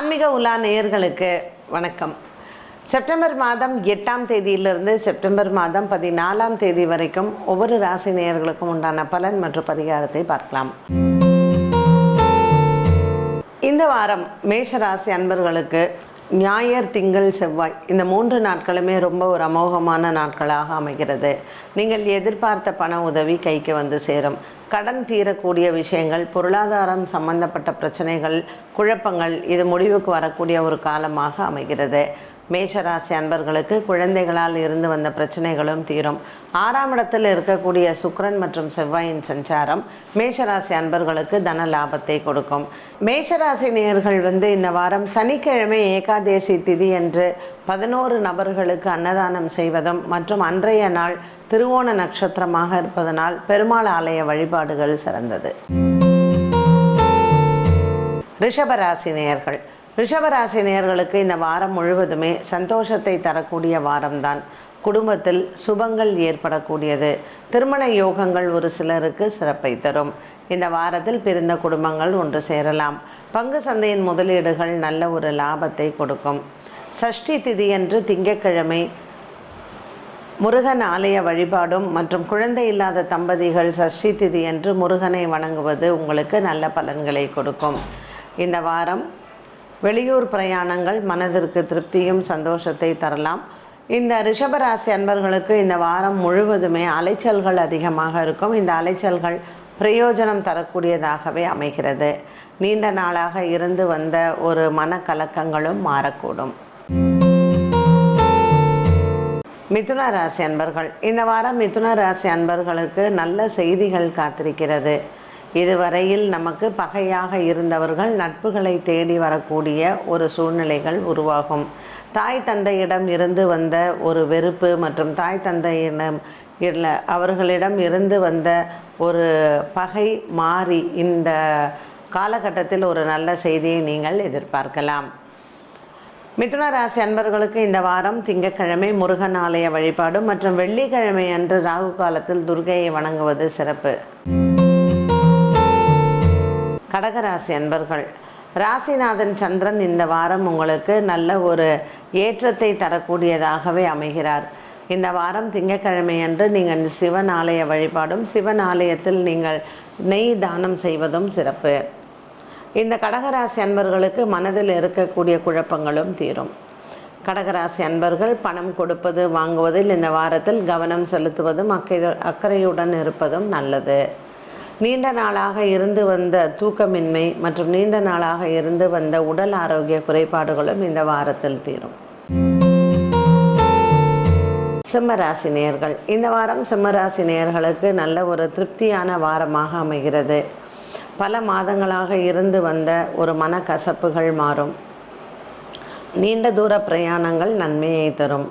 ஆன்மீக உலா நேயர்களுக்கு வணக்கம். செப்டம்பர் மாதம் எட்டாம் தேதியிலிருந்து செப்டம்பர் மாதம் பதினாலாம் தேதி வரைக்கும் ஒவ்வொரு ராசி நேயர்களுக்கும் உண்டான பலன் மற்றும் பரிகாரத்தை பார்க்கலாம். இந்த வாரம் மேஷ ராசி அன்பர்களுக்கு ஞாயிறு திங்கள் செவ்வாய் இந்த மூன்று நாட்களுமே ரொம்ப ஒரு அமோகமான நாட்களாக அமைகிறது. நீங்கள் எதிர்பார்த்த பண உதவி கைக்கு வந்து சேரும். கடன் தீரக்கூடிய விஷயங்கள் பொருளாதாரம் சம்பந்தப்பட்ட பிரச்சனைகள் குழப்பங்கள் இது முடிவுக்கு வரக்கூடிய ஒரு காலமாக அமைகிறது. மேஷராசி அன்பர்களுக்கு குழந்தைகளால் இருந்து வந்த பிரச்சனைகளும் தீரும். ஆறாம் இடத்தில் இருக்கக்கூடிய சுக்ரன் மற்றும் செவ்வாயின் சஞ்சாரம் மேஷராசி அன்பர்களுக்கு தன லாபத்தை கொடுக்கும். மேஷராசி நேயர்கள் வந்து இந்த வாரம் சனிக்கிழமை ஏகாதேசி திதி என்று பதினோரு நபர்களுக்கு அன்னதானம் செய்வதும் மற்றும் அன்றைய நாள் திருவோண நட்சத்திரமாக இருப்பதனால் பெருமாள் ஆலய வழிபாடுகள் சிறந்தது. ரிஷபராசி நேயர்கள் ரிஷபராசி நேர்களுக்கு இந்த வாரம் முழுவதுமே சந்தோஷத்தை தரக்கூடிய வாரம்தான். குடும்பத்தில் சுபங்கள் ஏற்படக்கூடியது. திருமண யோகங்கள் ஒரு சிலருக்கு சிறப்பை தரும். இந்த வாரத்தில் பிரிந்த குடும்பங்கள் ஒன்று சேரலாம். பங்கு சந்தையின் முதலீடுகள் நல்ல ஒரு லாபத்தை கொடுக்கும். சஷ்டி திதியன்று திங்கட்கிழமை முருகன் ஆலய வழிபாடும் மற்றும் குழந்தை இல்லாத தம்பதிகள் சஷ்டி திதி என்று முருகனை வணங்குவது உங்களுக்கு நல்ல பலன்களை கொடுக்கும். இந்த வாரம் வெளியூர் பிரயாணங்கள் மனதிற்கு திருப்தியும் சந்தோஷத்தை தரலாம். இந்த ரிஷபராசி அன்பர்களுக்கு இந்த வாரம் முழுவதுமே அலைச்சல்கள் அதிகமாக இருக்கும். இந்த அலைச்சல்கள் பிரயோஜனம் தரக்கூடியதாகவே அமைகிறது. நீண்ட நாளாக இருந்து வந்த ஒரு மனக்கலக்கங்களும் மாறக்கூடும். மிதுன ராசி அன்பர்கள். இந்த வாரம் மிதுன ராசி அன்பர்களுக்கு நல்ல செய்திகள் காத்திருக்கிறது. இதுவரையில் நமக்கு பகையாக இருந்தவர்கள் நட்புகளை தேடி வரக்கூடிய ஒரு சூழ்நிலைகள் உருவாகும். தாய் தந்தையிடம் இருந்து வந்த ஒரு வெறுப்பு மற்றும் தாய் தந்தையிடம் இல்லை அவர்களிடம் இருந்து வந்த ஒரு பகை மாறி இந்த காலகட்டத்தில் ஒரு நல்ல செய்தியை நீங்கள் எதிர்பார்க்கலாம். மிதுன ராசி அன்பர்களுக்கு இந்த வாரம் திங்கட்கிழமை முருகன் ஆலய வழிபாடு மற்றும் வெள்ளிக்கிழமை அன்று ராகு காலத்தில் துர்கையை வணங்குவது சிறப்பு. கடகராசி அன்பர்கள் ராசிநாதன் சந்திரன் இந்த வாரம் உங்களுக்கு நல்ல ஒரு ஏற்றத்தை தரக்கூடியதாகவே அமைகிறார். இந்த வாரம் திங்கக்கிழமையன்று நீங்கள் சிவன் ஆலய வழிபாடும் சிவன் ஆலயத்தில் நீங்கள் நெய் தானம் செய்வதும் சிறப்பு. இந்த கடகராசி அன்பர்களுக்கு மனதில் இருக்கக்கூடிய குழப்பங்களும் தீரும். கடகராசி அன்பர்கள் பணம் கொடுப்பது வாங்குவதில் இந்த வாரத்தில் கவனம் செலுத்துவதும் அக்கறை அக்கறையுடன் இருப்பதும் நல்லது. நீண்ட நாளாக இருந்து வந்த தூக்கமின்மை மற்றும் நீண்ட நாளாக இருந்து வந்த உடல் ஆரோக்கிய குறைபாடுகளும் இந்த வாரத்தில் தீரும். சிம்மராசி நேயர்கள் இந்த வாரம் சிம்மராசி நேயர்களுக்கு நல்ல ஒரு திருப்தியான வாரமாக அமைகிறது. பல மாதங்களாக இருந்து வந்த ஒரு மனக்கசப்புகள் மாறும். நீண்ட தூர பிரயாணங்கள் நன்மையை தரும்.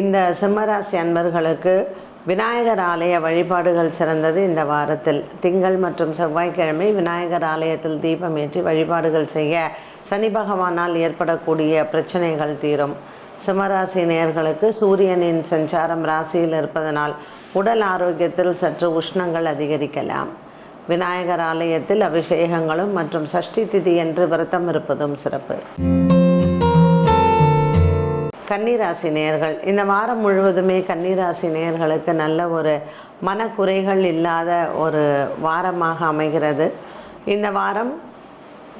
இந்த சிம்மராசி அன்பர்களுக்கு விநாயகர் ஆலய வழிபாடுகள் சிறந்தது இந்த வாரத்தில். திங்கள் மற்றும் செவ்வாய்க்கிழமை விநாயகர் ஆலயத்தில் தீபம் ஏற்றி வழிபாடுகள் செய்ய சனி பகவானால் ஏற்படக்கூடிய பிரச்சனைகள் தீரும். சிம்மராசி நேர்களுக்கு சூரியனின் சஞ்சாரம் ராசியில் இருப்பதனால் உடல் ஆரோக்கியத்தில் சற்று உஷ்ணங்கள் அதிகரிக்கலாம். விநாயகர் ஆலயத்தில் அபிஷேகங்களும் மற்றும் சஷ்டி திதி என்று விரதம் இருப்பதும் சிறப்பு. கன்னிராசி நேர்கள் இந்த வாரம் முழுவதுமே கன்னிராசி நேர்களுக்கு நல்ல ஒரு மனக்குறைகள் இல்லாத ஒரு வாரமாக அமைகிறது. இந்த வாரம்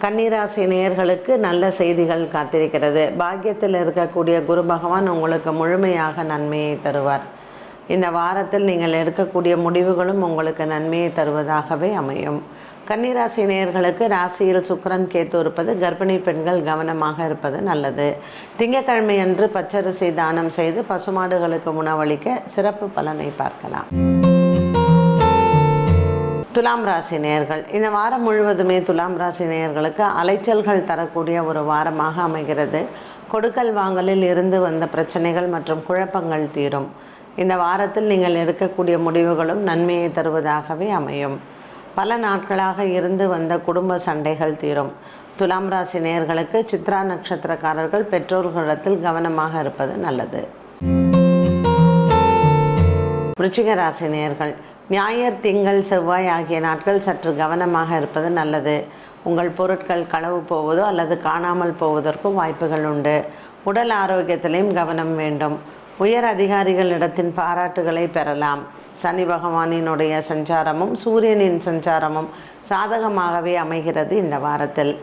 கன்னிராசி நேர்களுக்கு நல்ல செய்திகள் காத்திருக்கிறது. பாக்கியத்தில் இருக்கக்கூடிய குரு பகவான் உங்களுக்கு முழுமையாக நன்மையை தருவார். இந்த வாரத்தில் நீங்கள் எடுக்கக்கூடிய முடிவுகளும் உங்களுக்கு நன்மையை தருவதாகவே அமையும். கன்னிராசி நேயர்களுக்கு ராசியில் சுக்கரன் கேத்து இருப்பது கர்ப்பிணி பெண்கள் கவனமாக இருப்பது நல்லது. திங்கக்கிழமை அன்று பச்சரிசி தானம் செய்து பசுமாடுகளுக்கு உணவளிக்க சிறப்பு பலனை பார்க்கலாம். துலாம் ராசி நேயர்கள் இந்த வாரம் முழுவதுமே துலாம் ராசி நேயர்களுக்கு அலைச்சல்கள் தரக்கூடிய ஒரு வாரமாக அமைகிறது. கொடுக்கல் வாங்கலில் இருந்து வந்த பிரச்சனைகள் மற்றும் குழப்பங்கள் தீரும். இந்த வாரத்தில் நீங்கள் எடுக்கக்கூடிய முடிவுகளும் நன்மையை தருவதாகவே அமையும். பல நாட்களாக இருந்து வந்த குடும்ப சண்டைகள் தீரும். துலாம் ராசி நேயர்களுக்கு சித்ரா நட்சத்திரக்காரர்கள் பெற்றோர்களிடத்தில் கவனமாக இருப்பது நல்லது. விருச்சிக ராசி நேயர்கள் ஞாயிறு திங்கள் செவ்வாய் ஆகிய நாட்கள் சற்று கவனமாக இருப்பது நல்லது. உங்கள் பொருட்கள் களவு போவதோ அல்லது காணாமல் போவதற்கும் வாய்ப்புகள் உண்டு. உடல் ஆரோக்கியத்திலையும் கவனம் வேண்டும். உயர் அதிகாரிகளிடத்தின் பாராட்டுகளை பெறலாம். சனி பகவானினுடைய சஞ்சாரமும் சூரியனின் சஞ்சாரமும் சாதகமாகவே அமைகிறது இந்த வாரத்தில்.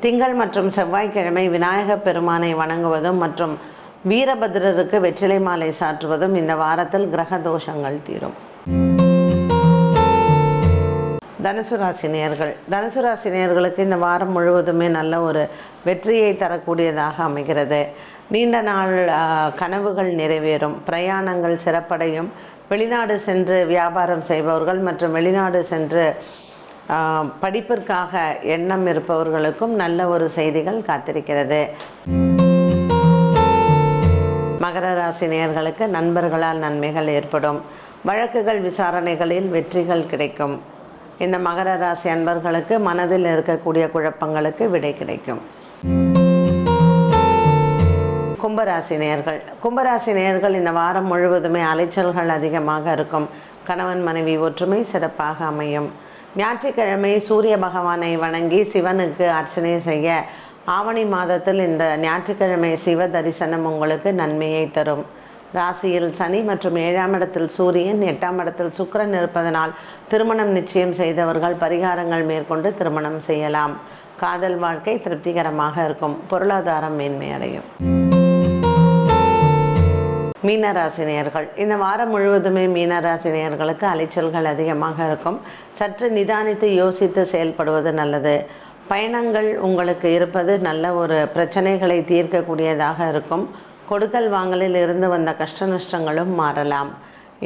திங்கள் மற்றும் செவ்வாய்க்கிழமை விநாயகப் பெருமானை வணங்குவதும் மற்றும் வீரபத்ரருக்கு வெற்றிலை மாலை சாற்றுவதும் இந்த வாரத்தில் கிரக தோஷங்கள் தீரும். தனுசு ராசி நேர்கள். தனுசு ராசி நேர்களுக்கு இந்த வாரம் முழுவதுமே நல்ல ஒரு வெற்றியை தரக்கூடியதாக அமைகிறது. நீண்ட நாள் கனவுகள் நிறைவேறும். பிரயாணங்கள் சிறப்படையும். வெளிநாடு சென்று வியாபாரம் செய்பவர்கள் மற்றும் வெளிநாடு சென்று படிப்பிற்காக எண்ணம் இருப்பவர்களுக்கும் நல்ல ஒரு செய்திகள் காத்திருக்கிறது. மகர ராசி நேயர்களுக்கு நண்பர்களால் நன்மைகள் ஏற்படும். வழக்குகள் விசாரணைகளில் வெற்றிகள் கிடைக்கும். இந்த மகர ராசி அன்பர்களுக்கு மனதில் இருக்கக்கூடிய குழப்பங்களுக்கு விடை கிடைக்கும். கும்பராசி நேயர்கள் கும்பராசி நேர்கள் இந்த வாரம் முழுவதுமே அலைச்சல்கள் அதிகமாக இருக்கும். கணவன் மனைவி ஒற்றுமை சிறப்பாக அமையும். ஞாயிற்றுக்கிழமை சூரிய பகவானை வணங்கி சிவனுக்கு அர்ச்சனை செய்ய ஆவணி மாதத்தில் இந்த ஞாயிற்றுக்கிழமை சிவ தரிசனம் உங்களுக்கு நன்மையை தரும். ராசியில் சனி மற்றும் ஏழாம் இடத்தில் சூரியன் எட்டாம் இடத்தில் சுக்கரன் இருப்பதனால் திருமணம் நிச்சயம் செய்தவர்கள் பரிகாரங்கள் மேற்கொண்டு திருமணம் செய்யலாம். காதல் வாழ்க்கை திருப்திகரமாக இருக்கும். பொருளாதாரம் மேன்மையடையும். மீனராசினியர்கள். இந்த வாரம் முழுவதுமே மீனராசினியர்களுக்கு அலைச்சல்கள் அதிகமாக இருக்கும். சற்று நிதானித்து யோசித்து செயல்படுவது நல்லது. பயணங்கள் உங்களுக்கு இருப்பது நல்ல ஒரு பிரச்சனைகளை தீர்க்கக்கூடியதாக இருக்கும். கொடுக்கல் வாங்கலில் இருந்து வந்த கஷ்ட நஷ்டங்களும் மாறலாம்.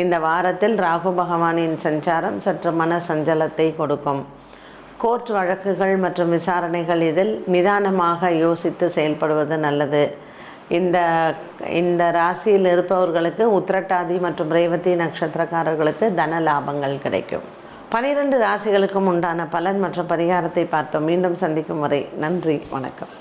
இந்த வாரத்தில் ராகு பகவானின் சஞ்சாரம் சற்று மன சஞ்சலத்தை கொடுக்கும். கோர்ட் வழக்குகள் மற்றும் விசாரணைகள் இதில் நிதானமாக யோசித்து செயல்படுவது நல்லது. இந்த இந்த ராசியில் இருப்பவர்களுக்கு உத்திரட்டாதி மற்றும் ரேவதி நட்சத்திரக்காரர்களுக்கு தன லாபங்கள் கிடைக்கும். பனிரெண்டு ராசிகளுக்கும் உண்டான பலன் மற்றும் பரிகாரத்தை பார்த்தோம். மீண்டும் சந்திக்கும் வரை நன்றி வணக்கம்.